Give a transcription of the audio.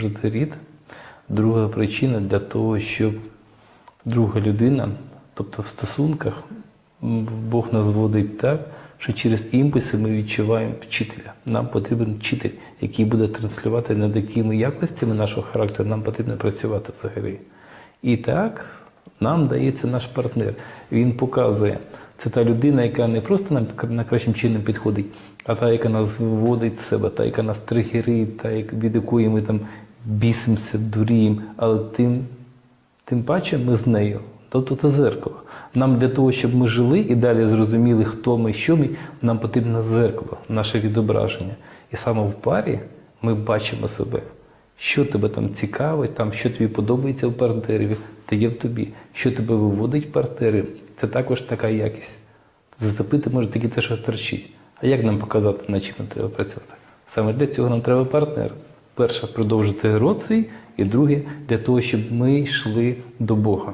продовжити рід. Друга причина для того, щоб друга людина, тобто в стосунках, Бог нас зводить так, що через імпульси ми відчуваємо вчителя. Нам потрібен вчитель, який буде транслювати над якими якостями нашого характеру нам потрібно працювати взагалі. І так нам дається наш партнер. Він показує, це та людина, яка не просто нам найкращим чином підходить, а та, яка нас виводить з себе, та, яка нас тригерить, та від якої ми там бісимося, дуріємо, але тим Тим паче ми з нею. Тобто це зеркало. Нам для того, щоб ми жили і далі зрозуміли, хто ми, що ми, нам потрібно зеркало, наше відображення. І саме в парі ми бачимо себе. Що тебе там цікавить, там, що тобі подобається в партнері, те є в тобі. Що тебе виводить в партнери, це також така якість. Зацепити може тільки те, що торчить. А як нам показати, над чим треба працювати? Саме для цього нам треба партнер. Перше, продовжити род свій, і друге, для того, щоб ми йшли до Бога.